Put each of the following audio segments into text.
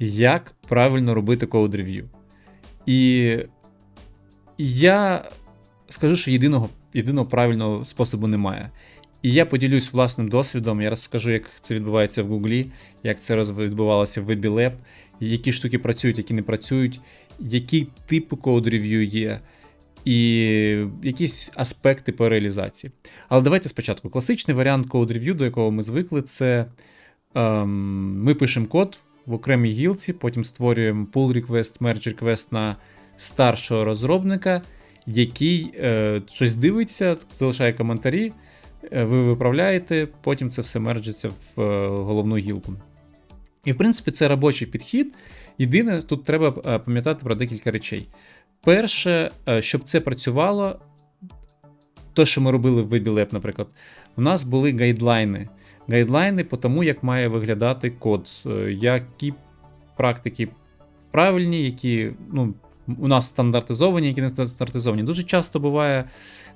як правильно робити код рев'ю. І я скажу, що єдиного, єдиного правильного способу немає. І я поділюсь власним досвідом. Я розкажу, як це відбувається в Гуглі, як це відбувалося в WebLab, які штуки працюють, які не працюють, які типи код рев'ю є, і якісь аспекти по реалізації. Але давайте спочатку. Класичний варіант код рев'ю, до якого ми звикли, це ем, ми пишемо код в окремій гілці, потім створюємо pull request, merge request на старшого розробника, який е, щось дивиться, залишає коментарі, е, ви виправляєте, потім це все мерджиться в е, головну гілку. І, в принципі, це робочий підхід. Єдине, тут треба е, пам'ятати про декілька речей. Перше, е, щоб це працювало, то, що ми робили в WebLab, наприклад, у нас були гайдлайни. Гайдлайни по тому, як має виглядати код, е, які практики правильні, які ну, у нас стандартизовані, які не стандартизовані. Дуже часто буває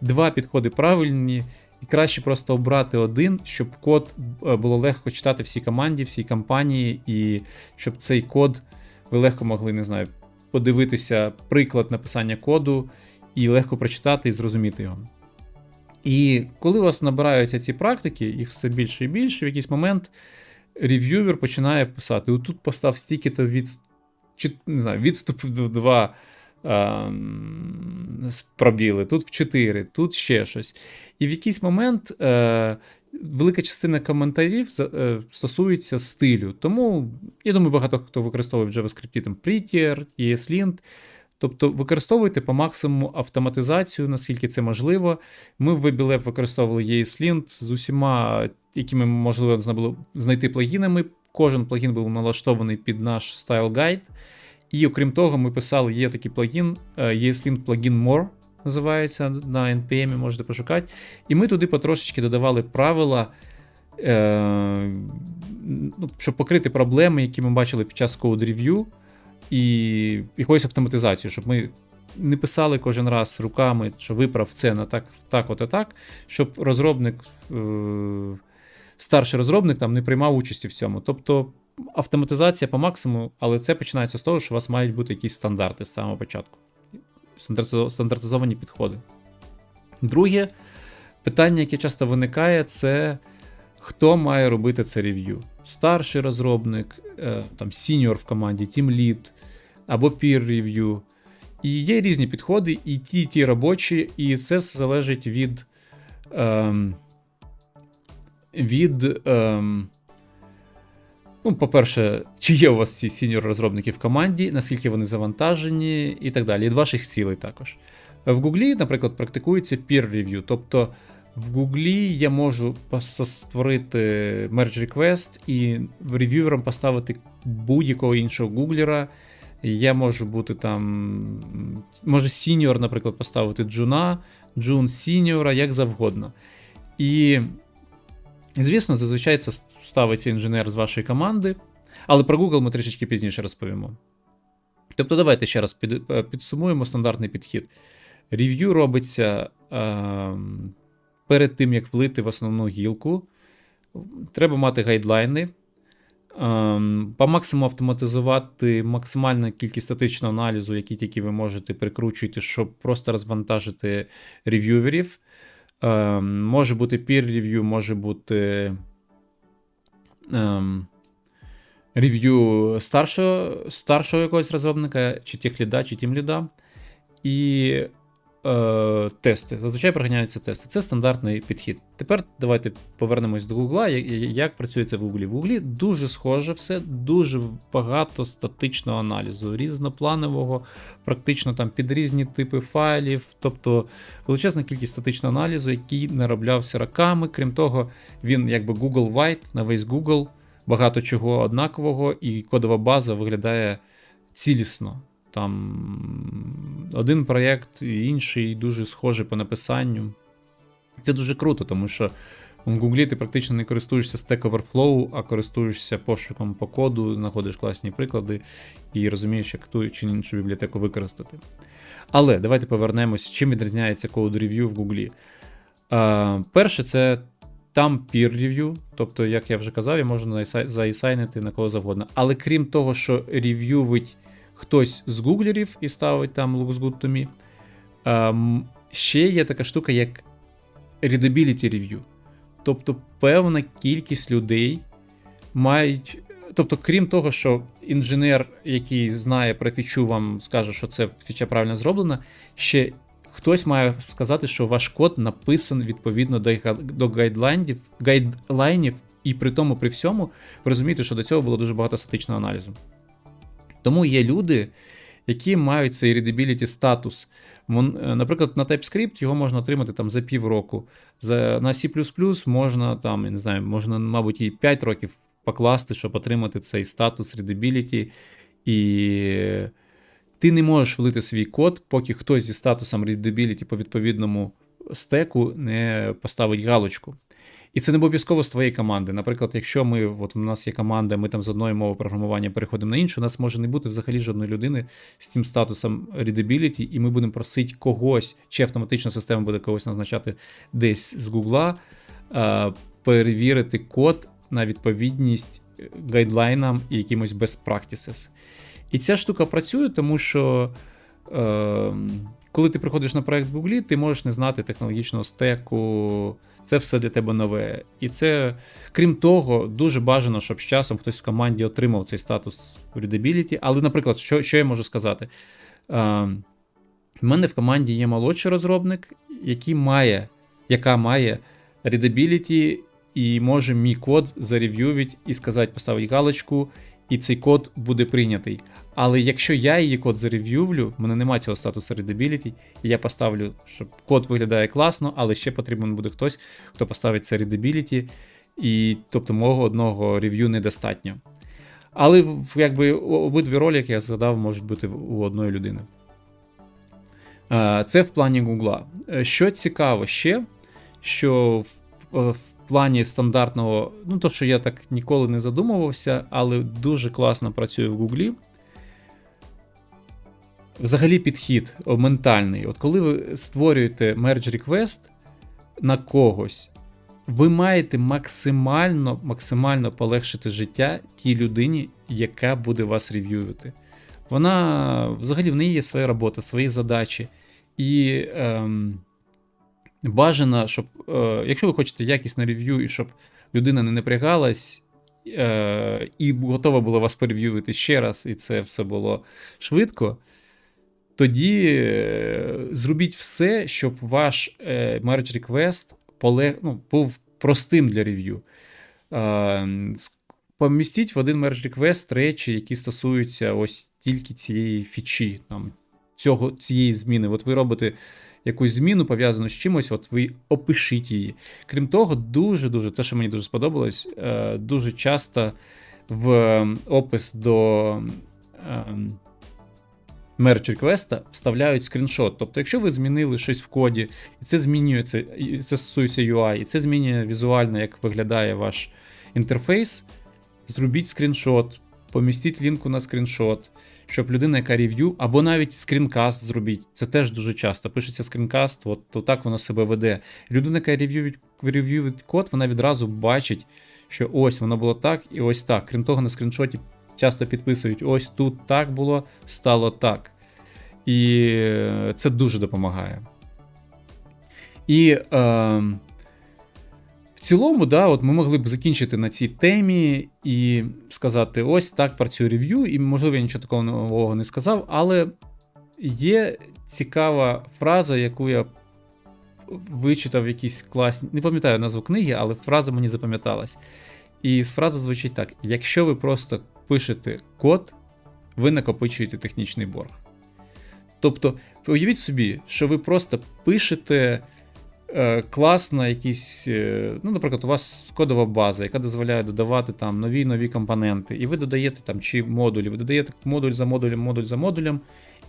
два підходи правильні, і краще просто обрати один, щоб код е, було легко читати всій команді, всій компанії, і щоб цей код ви легко могли, не знаю, подивитися приклад написання коду і легко прочитати і зрозуміти його. І коли у вас набираються ці практики, їх все більше і більше, в якийсь момент рев'ювер починає писати: отут постав стільки-то від, відступ в 2 ем, пробіли, тут в 4, тут ще щось. І в якийсь момент е, велика частина коментарів е, стосується стилю. Тому, я думаю, багато хто використовує в JavaScript там Prettier, ESLint. Тобто використовуйте по максимуму автоматизацію, наскільки це можливо. Ми в WebLab використовували ESLint з усіма, якими можливо було знайти плагінами. Кожен плагін був налаштований під наш Style Guide. І окрім того, ми писали, є такий плагін, е, ESLint Plugin More називається на NPM, можете пошукати. І ми туди потрошечки додавали правила, е, ну, щоб покрити проблеми, які ми бачили під час code review, і якоюсь автоматизацією, щоб ми не писали кожен раз руками, що виправ це на так, так, от і так, щоб розробник, е, старший розробник там не приймав участі в цьому. Тобто автоматизація по максимуму, але це починається з того, що у вас мають бути якісь стандарти з самого початку. Стандартизовані підходи. Друге питання, яке часто виникає, це хто має робити це рев'ю. Старший розробник, е, там сіньор в команді, тімлід або peer review. І є різні підходи, і ті, і ті робочі, і це все залежить від. Ем, від ем, ну, по-перше, чи є у вас ці сіньор розробники в команді, наскільки вони завантажені, і так далі. Від ваших цілей також. В Гуглі, наприклад, практикується peer review. Тобто в Гуглі я можу створити merge request і рев'ювером поставити будь-якого іншого гуглера. Я можу бути там, може, сіньор, наприклад, поставити джуна, джун сіньора, як завгодно. І, звісно, зазвичай це ставиться інженер з вашої команди, але про Google ми трішечки пізніше розповімо. Тобто, давайте ще раз під, е, підсумуємо стандартний підхід. Рев'ю робиться ем, перед тим, як влити в основну гілку. Треба мати гайдлайни. Ем, по максимуму автоматизувати максимальну кількість статичного аналізу, який тільки ви можете прикручуєте, щоб просто розвантажити рев'юверів. Ем, може бути peer review, може бути ем, рев'ю старшого, старшого якогось розробника, чи техліда, чи тімліда. І е, тести. Зазвичай проганяються тести. Це стандартний підхід. Тепер давайте повернемось до Гугла. Я- я- Як працює це в Гуглі? В Гуглі дуже схоже все, дуже багато статичного аналізу, різнопланового, практично там під різні типи файлів, тобто величезна кількість статичного аналізу, який нароблявся роками. Крім того, він якби Google White на весь Google, багато чого однакового, і кодова база виглядає цілісно. Там один проєкт і інший дуже схожий по написанню. Це дуже круто, тому що в Гуглі ти практично не користуєшся Stack Overflow, а користуєшся пошуком по коду, знаходиш класні приклади і розумієш, як ту чи іншу бібліотеку використати. Але давайте повернемось, чим відрізняється Code Review в Гуглі. Е, перше, це Там peer review, тобто, як я вже казав, я можу заісайнити на кого завгодно. Але крім того, що рев'ювить хтось з гуглерів і ставить там looks good to me, ем, ще є така штука, як readability review. Тобто певна кількість людей мають. Тобто, крім того, що інженер, який знає про фічу, вам скаже, що це фіча правильно зроблена, ще хтось має сказати, що ваш код написан відповідно до, до гайдлайнів, гайдлайнів, і при тому, при всьому, ви розумієте, що до цього було дуже багато статичного аналізу. Тому є люди, які мають цей readability статус. Е, Наприклад, на TypeScript його можна отримати там за півроку. За, на C можна там, я не знаю, можна, мабуть, і 5 років покласти, щоб отримати цей статус readability. І ти не можеш влити свій код, поки хтось зі статусом readability по відповідному стеку не поставить галочку. І це не обов'язково з твоєї команди. Наприклад, якщо ми, от у нас є команда, ми там з одної мови програмування переходимо на іншу, у нас може не бути взагалі жодної людини з цим статусом readability, і ми будемо просити когось, чи автоматично система буде когось назначати десь з Гугла, е, перевірити код на відповідність гайдлайнам і якимось best practices. І ця штука працює, тому що. Е, коли ти приходиш на проект в Гуглі, ти можеш не знати технологічного стеку, це все для тебе нове. І це, крім того, дуже бажано, щоб з часом хтось в команді отримав цей статус readability. Але, наприклад, що, що я можу сказати? Е, в мене в команді є молодший розробник, який має, яка має readability і може мій код зарев'ювати і сказати, поставити галочку, і цей код буде прийнятий. Але якщо я її код зарев'ювлю, в мене немає цього статусу readability, і я поставлю, що код виглядає класно, але ще потрібен буде хтось, хто поставить це readability, і тобто мого одного рев'ю недостатньо. Але якби обидві ролі, як я згадав, можуть бути у одної людини. Це в плані Гугла. Е, Що цікаво ще, що в, е, в плані стандартного, ну то, що я так ніколи не задумувався, але дуже класно працює в Гуглі. Взагалі підхід ментальний. От коли ви створюєте merge request на когось, ви маєте максимально, максимально полегшити життя тій людині, яка буде вас рев'ювати. Вона взагалі в неї є своя робота, свої задачі. І ем, бажано, щоб, е, якщо ви хочете якісне рев'ю, і щоб людина не напрягалась е, і готова була вас перев'ювати ще раз, і це все було швидко, тоді е, зробіть все, щоб ваш е, merge request ну, був простим для рев'ю. Е, Помістіть в один merge request речі, які стосуються ось тільки цієї фічі, там, цього, цієї зміни. От ви робите якусь зміну пов'язану з чимось, от ви опишіть її. Крім того, дуже-дуже, те, що мені дуже сподобалось, дуже часто в опис до. Мерч реквеста вставляють скріншот. Тобто, якщо ви змінили щось в коді, і це змінюється, і це стосується UI, і це змінює візуально, як виглядає ваш інтерфейс, зробіть скріншот, помістіть лінку на скріншот, щоб людина, яка рев'ю, або навіть скрінкаст зробіть. Це теж дуже часто. Пишеться скрінкаст, от то так воно себе веде. Людина, яка рев'юють код, вона відразу бачить, що ось воно було так і ось так. Крім того, на скріншоті часто підписують: ось тут так було, стало так. І е, це дуже допомагає. І е, в цілому, да, от ми могли б закінчити на цій темі і сказати: ось так працює рев'ю, і, можливо, я нічого такого нового не сказав, але є цікава фраза, яку я вичитав в якійсь класній, не пам'ятаю назву книги, але фраза мені запам'яталась. І фраза звучить так: якщо ви просто пишете код, ви накопичуєте технічний борг. Тобто, уявіть собі, що ви просто пишете е, класно якісь, е, ну, наприклад, у вас кодова база, яка дозволяє додавати там нові нові компоненти, і ви додаєте там чи модулі, ви додаєте модуль за модулем, модуль за модулем.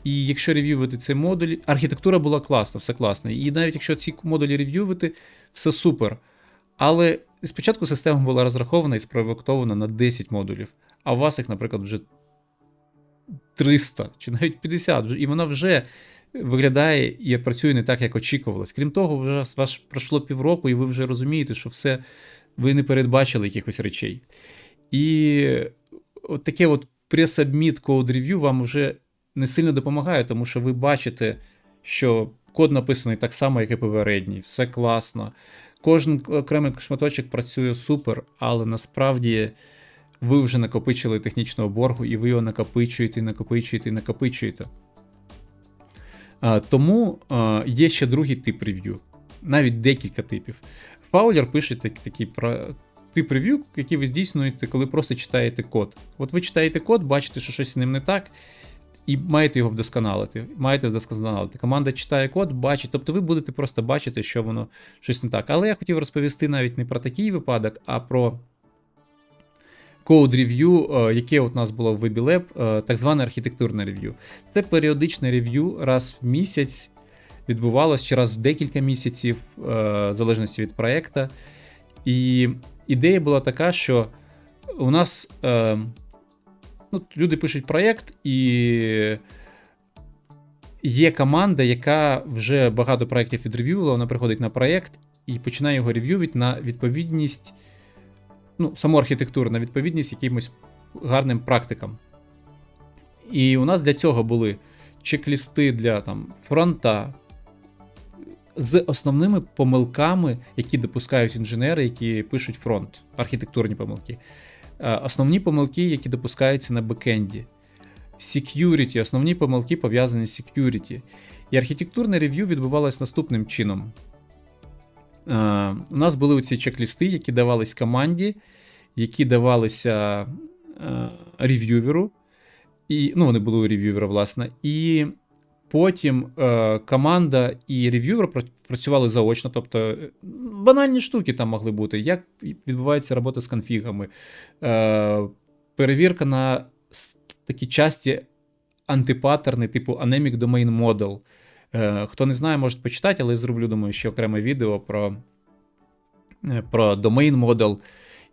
І якщо рев'ювати цей модуль, архітектура була класна, все класно. І навіть якщо ці модулі рев'ювати, все супер. Але спочатку система була розрахована і спроєктована на 10 модулів, а у вас їх, наприклад, вже 300 чи навіть 50, і вона вже виглядає і працює не так, як очікувалось. Крім того, вже вас пройшло півроку, і ви вже розумієте, що все ви не передбачили якихось речей. І от таке от пресабміт Code Review вам вже не сильно допомагає, тому що ви бачите, що код написаний так само, як і попередній, все класно. Кожен окремий шматочок працює супер, але насправді ви вже накопичили технічного боргу, і ви його накопичуєте, накопичуєте, накопичуєте. Тому є ще другий тип рев'ю, навіть декілька типів. Фаулер пише такий про тип рев'ю, який ви здійснюєте, коли просто читаєте код. От ви читаєте код, бачите, що щось з ним не так, і маєте його вдосконалити. Маєте вдосконалити. Команда читає код, бачить, тобто ви будете просто бачити, що воно щось не так. Але я хотів розповісти навіть не про такий випадок, а про Code е, яке у нас було в WebiLab, е, так зване архітектурне рев'ю. Це періодичне рев'ю раз в місяць відбувалось чи раз в декілька місяців, е, в залежності від проєкта. І ідея була така, що у нас ну, люди пишуть проєкт, і є команда, яка вже багато проєктів відрев'ювала, вона приходить на проєкт і починає його рев'ювати на відповідність ну, саму архітектуру на відповідність якимось гарним практикам. І у нас для цього були чек-лісти для там, фронта з основними помилками, які допускають інженери, які пишуть фронт, архітектурні помилки. Е, основні помилки, які допускаються на бекенді. Security, основні помилки пов'язані з security. І архітектурне рев'ю відбувалось наступним чином. Е, у нас були оці чек-лісти, які давались команді, які давалися е, рев'юверу. Ну, вони були у рев'ювера, власне. І потім е, команда і рев'ювер працювали заочно. Тобто банальні штуки там могли бути. Як відбувається робота з конфігами, перевірка на такі часті антипаттерни, типу Anemic Domain Model. Е, хто не знає, може почитати, але я зроблю, думаю, ще окреме відео про е, про domain модел,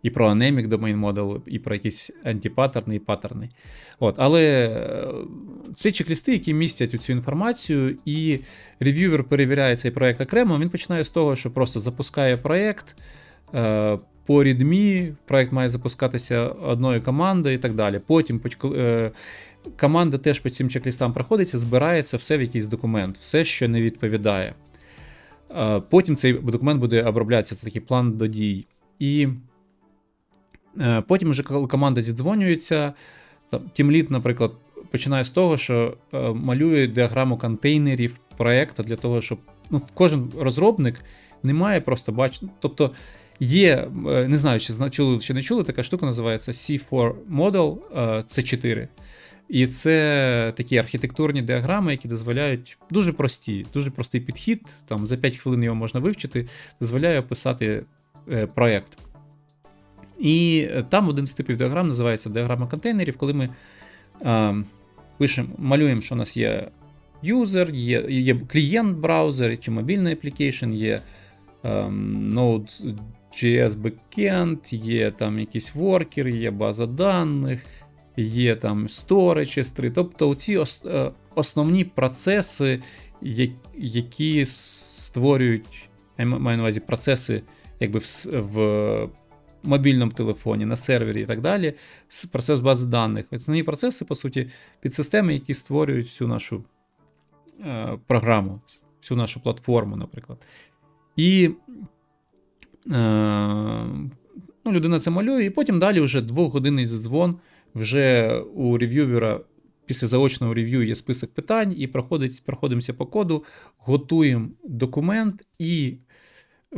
і про Anemic domain модел, і про якісь антипаттерни і паттерни. От, Але е, це чек-лісти, які містять цю інформацію, і рев'ювер перевіряє цей проєкт окремо. Він починає з того, що просто запускає проєкт. По рідмі проект має запускатися одною командою і так далі. Потім команда теж по цим чек-лістам проходиться, збирається все в якийсь документ, все, що не відповідає. Потім цей документ буде оброблятися, це такий план до дій. І е, потім, вже коли команда зідзвонюється, тімліт, наприклад, починає з того, що е, малює діаграму контейнерів проєкту для того, щоб ну, кожен розробник не має просто бачити. Тобто є, е, не знаю, чи чули чи не чули, така штука називається C4 Model C4. І це такі архітектурні діаграми, які дозволяють дуже прості, дуже простий підхід. Там За 5 хвилин його можна вивчити, дозволяє описати е, проєкт. І там один з типів діаграм називається діаграма контейнерів, коли ми е, пишемо, малюємо, що у нас є юзер, є є клієнт браузер чи мобільний аплікейшн, є е, Node.js backend, є там якийсь воркер, є база даних є там storage S3, тобто ці е, основні процеси, які створюють, я маю на увазі процеси якби в мобільному телефоні, на сервері і так далі, процес бази даних. Основні процеси, по суті, підсистеми, які створюють всю нашу е, програму, всю нашу платформу, наприклад. І ну, людина це малює, і потім далі вже двохгодинний дзвон вже у рев'ювера після заочного рев'ю є список питань, і проходить, проходимося по коду, готуємо документ і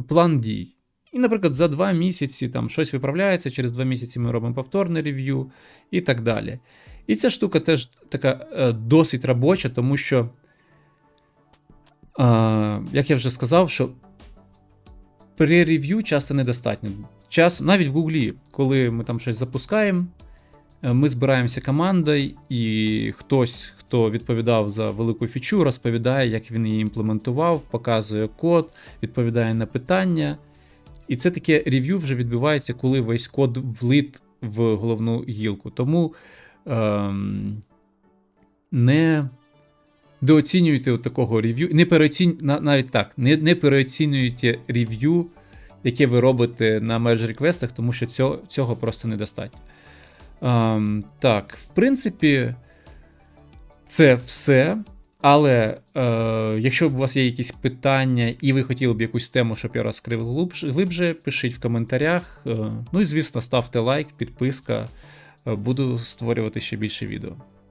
план дій. І, наприклад, за два місяці там щось виправляється, через два місяці ми робимо повторне рев'ю і так далі. І ця штука теж така е, досить робоча, тому що, е, як я вже сказав, що при рев'ю часто недостатньо. Час, навіть в Гуглі, коли ми там щось запускаємо, Е, ми збираємося командою, і хтось, хто відповідав за велику фічу, розповідає, як він її імплементував, показує код, відповідає на питання. І це таке рев'ю вже відбувається, коли весь код влит в головну гілку. Тому ем, не недооцінюйте от такого рев'ю. Не переоцінь, навіть так, не, не переоцінюйте рев'ю, яке ви робите на мерж реквестах, тому що цього, цього просто недостатньо. Ем, так, в принципі, це все. Але е, якщо у вас є якісь питання і ви хотіли б якусь тему, щоб я розкрив глибше, глибше пишіть в коментарях. Е, ну і звісно, ставте лайк, підписка. Е, Буду створювати ще більше відео.